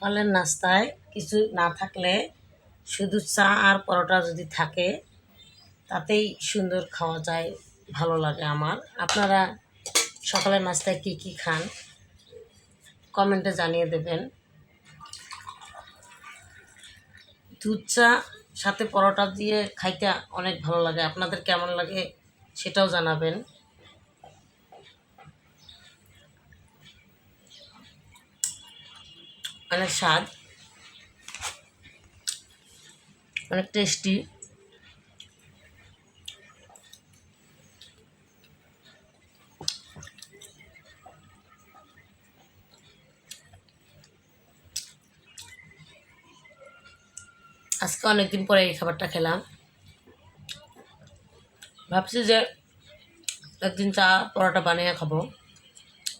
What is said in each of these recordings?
সকালের নাস্তায় কিছু না থাকলে শুধু চা আর পরোটা যদি থাকে, তাতেই সুন্দর খাওয়া যায়, ভালো লাগে আমার। আপনারা সকালের নাস্তায় কি কি খান? কমেন্টে জানিয়ে দেবেন। দুধ, চা, সাথে পরোটা দিয়ে খাইতে অনেক ভালো লাগে। আপনাদের কেমন লাগে সেটাও জানাবেন। অনেক স্বাদ। অনেক টেস্টি আজকে অনেকদিন পরে এই খাবারটা খেলাম। ভাবছি যে একদিন চা, পরোটা বানিয়ে খাব।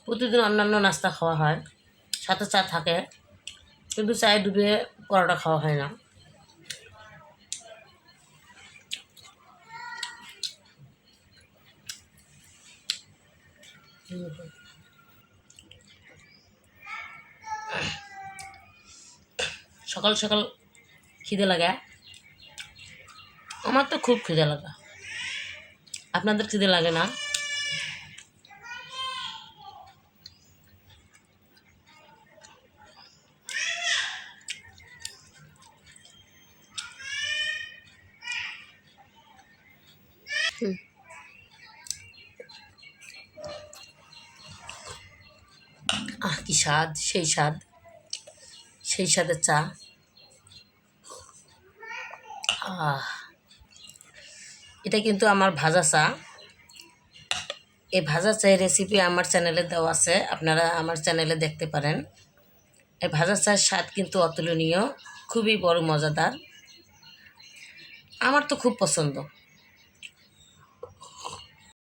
প্রতিদিন অন্যান্য নাস্তা খাওয়া হয়। সাথে চা থাকে। কিন্তু চায়ে ডুবে পরোটা খাওয়া হয় না। সকাল সকাল খিদে লাগে। আমার তো খুব খিদে লাগা। আপনাদের খিদে লাগে না? আহ, কি স্বাদ, সেই স্বাদ। সেই স্বাদের চা। আহ, এটা কিন্তু আমার ভাজা চা। এই ভাজা চায়ের রেসিপি আমার চ্যানেলে দেওয়া আছে। আপনারা আমার চ্যানেলে দেখতে পারেন। এই ভাজা চায়ের স্বাদ কিন্তু অতুলনীয়। খুবই বড়, মজাদার। আমার তো খুব পছন্দ।